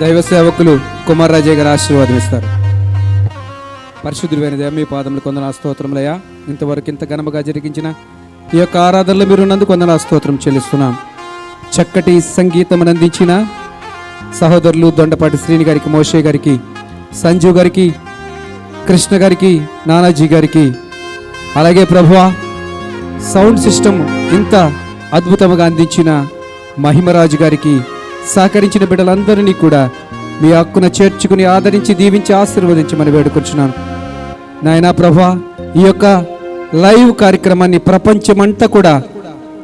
దైవ సేవకులు కుమార్ రాజయ్య గారు ఆశీర్వాదమిస్తారు. పరిశుద్ధుడైన దేవ మీ పాదములు కొందన స్తోత్రములయ్యా. ఇంతవరకు ఇంత ఘనముగా జరిగించిన ఈ యొక్క ఆరాధనలో మీరున్నందుకు కొందన స్తోత్రం చెల్లిస్తున్నాం. చక్కటి సంగీతం అందించిన సహోదరులు దొండపాటి శ్రీని గారికి మోషే గారికి సంజీవ్ గారికి కృష్ణ గారికి నానాజీ గారికి అలాగే ప్రభువ సౌండ్ సిస్టమ్ ఇంత అద్భుతంగా అందించిన మహిమరాజు గారికి సహకరించిన బిడ్డలందరినీ కూడా మీ హక్కున చేర్చుకుని ఆదరించి దీవించి ఆశీర్వదించమని వేడుకొచ్చున్నాను నాయనా ప్రభా ఈ యొక్క లైవ్ కార్యక్రమాన్ని ప్రపంచమంతా కూడా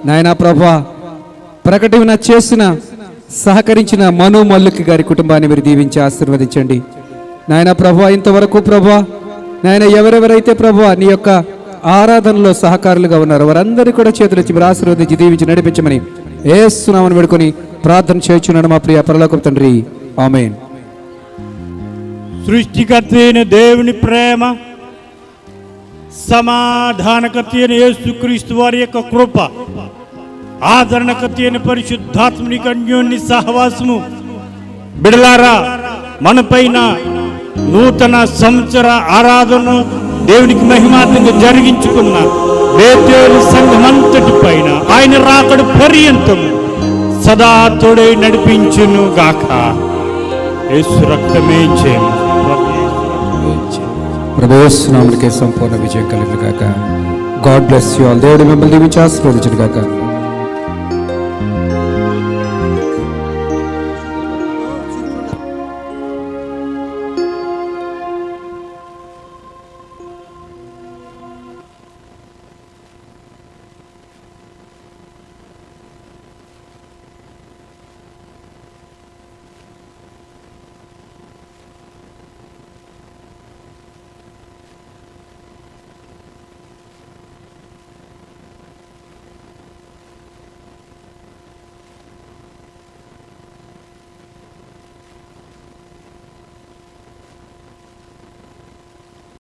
నాయనా ప్రభా ప్రకటన చేసిన సహకరించిన మను మల్లుకి గారి కుటుంబాన్ని మీరు దీవించి ఆశీర్వదించండి. నాయన ప్రభా ఇంతవరకు ప్రభా నాయన ఎవరెవరైతే ప్రభా నీ యొక్క ఆరాధనలో సహకారులుగా ఉన్నారు వారందరూ కూడా చేతులు మీరు ఆశీర్వదించి దీవించి నడిపించమని ఏస్తున్నామని పెడుకొని ప్రార్థన చేయుచున్నాడు మా ప్రియ పరలోక తండ్రి. ఆమెన్. సృష్టికర్త అయిన దేవుని ప్రేమ సమాధానకర్త అయిన యేసుక్రీస్తు వారి యొక్క కృప ఆదరణకర్త అయిన పరిశుద్ధాత్మని అన్యోన్య సహవాసము. బిడలారా మన పైన నూతన సంవత్సర ఆరాధన దేవునికి మహిమాత్మకంగా జరిగించుకున్న వేపేరు సంఘమంతటి పైన ఆయన రాకడు పర్యంతము సదా తోడై నడిపించును గాక. యేసు రక్తమే చేయము ప్రభేస్తున్నాములకే సంపూర్ణ విజయం కలిగిన గాక. God bless you all. దేవుడు మిమ్మల్ని దీవించి ఆశీర్వదించిన గాక.